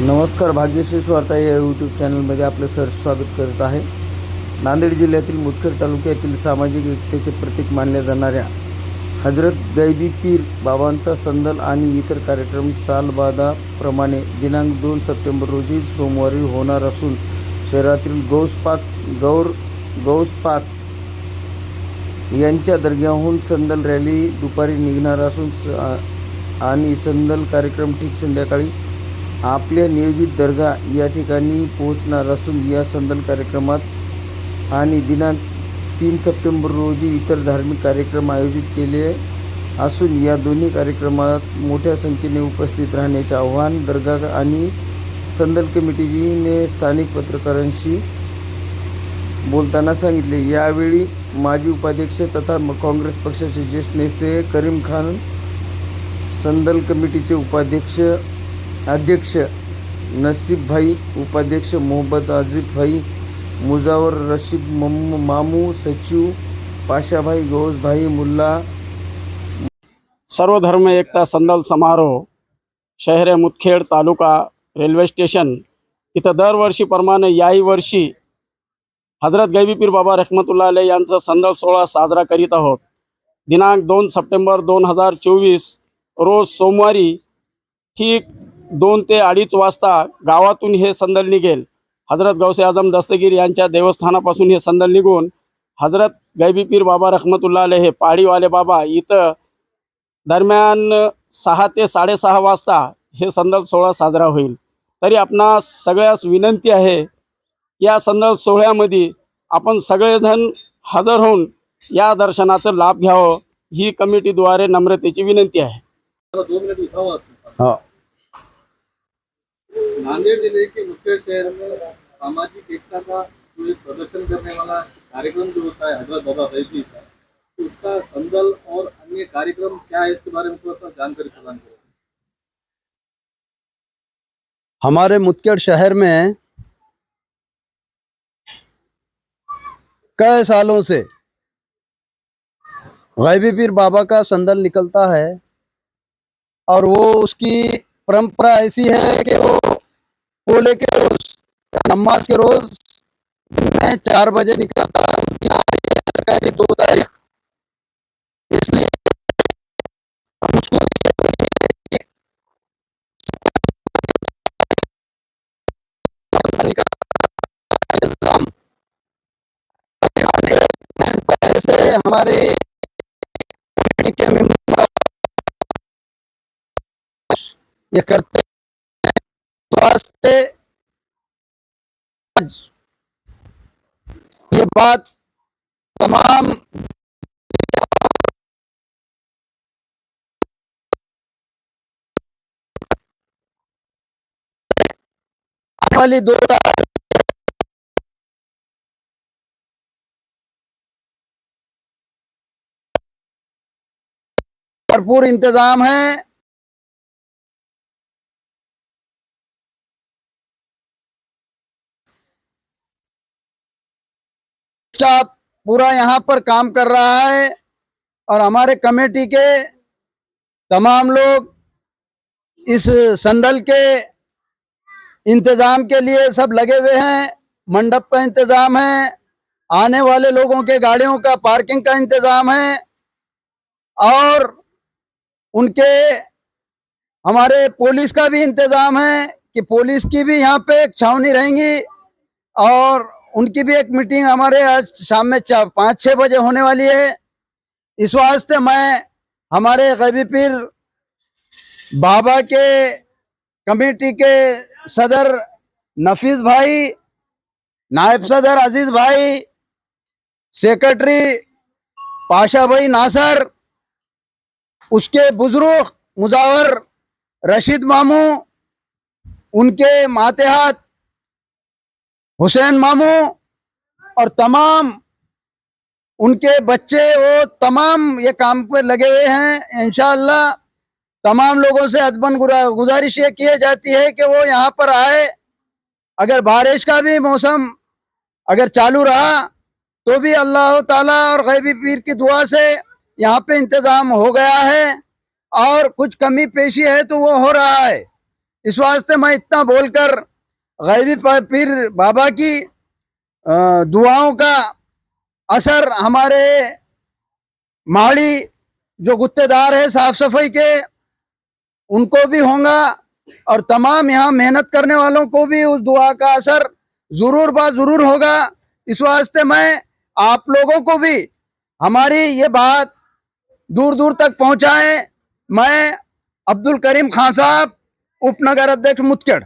नमस्कार भाग्यश्री वार्ता या यूट्यूब चॅनलमध्ये आपलं सर स्वागत करत आहे. नांदेड जिल्ह्यातील मुदखेड तालुक्यातील सामाजिक एकतेचे प्रतीक मानल्या जाणाऱ्या हजरत गैबी पीर बाबांचा संदल आणि इतर कार्यक्रम सालबादाप्रमाणे दिनांक दोन सप्टेंबर रोजी सोमवारी होणार असून शहरातील गौसपात गौर गौसपात यांच्या दर्ग्याहून संदल रॅली दुपारी निघणार असून स आणि संदल कार्यक्रम ठीक संध्याकाळी आपल्या नियोजित दर्गा या ठिकाणी पोहोचणार असून या संदल कार्यक्रमात आणि दिनांक तीन सप्टेंबर रोजी इतर धार्मिक कार्यक्रम आयोजित केले असून या दोन्ही कार्यक्रमात मोठ्या संख्येने उपस्थित राहण्याचे आव्हान दर्गा आणि संदल कमिटीजीने स्थानिक पत्रकारांशी बोलताना सांगितले. यावेळी माजी उपाध्यक्ष तथा काँग्रेस पक्षाचे ज्येष्ठ नेते करीम खान संदल कमिटीचे उपाध्यक्ष अध्यक्ष नसीबभाई उपाध्यक्ष मोहम्मद आजिफ मुजावर रशीद मम मामू सचिव पाशाभाई गौसभाई मुल्ला। सर्वधर्म एकता संदल समारोह शहर मुदखेड तालुका रेल्वे स्टेशन इथं दरवर्षीप्रमाणे याही वर्षी हजरत गैबीपीर बाबा रहमतुल्ला आले यांचा संदल सोहळा साजरा करीत आहोत. दिनांक दोन सप्टेंबर दोन हजार चोवीस रोज सोमवारी ठीक दोन ते अडीच वाजता गावातून हे संदल निघेल. हजरत गौसे आजम दस्तगीर यांच्या देवस्थानापासून हे संदल निघून हजरत गैबीपीर बाबा रहमतुल्ला अले हे पाडीवाले बाबा इथं दरम्यान सहा ते साडेसहा वाजता हे संदल सोहळा साजरा होईल. तरी आपणा सगळ्यास विनंती आहे या संदल सोहळ्यामध्ये आपण सगळेजण हजर होऊन या दर्शनाचा लाभ घ्यावं ही कमिटीद्वारे नम्रतेची विनंती आहे. हो. नांदेड़ ज़िले के मुख्य शहर में सामाजिक एकता का जो एक प्रदर्शन करने वाला कार्यक्रम जो होता है, हज़रत बाबा बैजी का तो उसका संदल और अन्य कार्यक्रम क्या है, इसके बारे में थोड़ा सा जानकारी प्रदान करें। हमारे मुदखेड़ शहर में कई सालों से गैबी पीर बाबा का संदल निकलता है और वो उसकी परंपरा ऐसी है कि वो पोले के रोज, नमाज़ के रोज मैं चार बजे निकलता है दो तारीख इसलिए से हमारे ये करते। आज ये बात तमाम वाली दो भरपूर इंतज़ाम है। स्टाफ पूरा यहाँ पर काम कर रहा है और हमारे कमेटी के तमाम लोग इस संदल के इंतज़ाम के लिए सब लगे हुए हैं, मंडप का इंतज़ाम है, आने वाले लोगों के गाड़ियों का पार्किंग का इंतज़ाम है और उनके हमारे पुलिस का भी इंतज़ाम है कि पुलिस की भी यहाँ पे छावनी रहेंगी और उनकी भी एक मीटिंग हमारे आज शाम में चार, पाँच छः बजे होने वाली है। इस वास्ते मैं हमारे गैबी पीर बाबा के कमेटी के सदर नफीस भाई, नायब सदर अज़ीज़ भाई, सेक्रेटरी पाशा भाई नासर, उसके बुज़ुर्ग मुजावर रशीद मामू, उनके मातेहात हुसैन मामू और तमाम उनके बच्चे, वो तमाम ये काम पर लगे हुए हैं। इंशाअल्लाह तमाम लोगों से अदबन गुजारिश ये की जाती है कि वो यहाँ पर आए। अगर बारिश का भी मौसम अगर चालू रहा तो भी अल्लाह ताला और गैबी पीर की दुआ से यहाँ पे इंतज़ाम हो गया है। और कुछ कमी पेशी है तो वो हो रहा है। इस वास्ते मैं इतना बोलकर गैबी पीर बाबा की दुआओं का असर हमारे माड़ी जो गुत्तेदार है साफ़ सफ़ाई के, उनको भी होगा और तमाम यहाँ मेहनत करने वालों को भी उस दुआ का असर ज़रूर बा ज़रूर होगा। इस वास्ते मैं आप लोगों को भी हमारी ये बात दूर दूर तक पहुंचाएँ। मैं अब्दुल करीम खान साहब, उपनगर अध्यक्ष मुतखेड़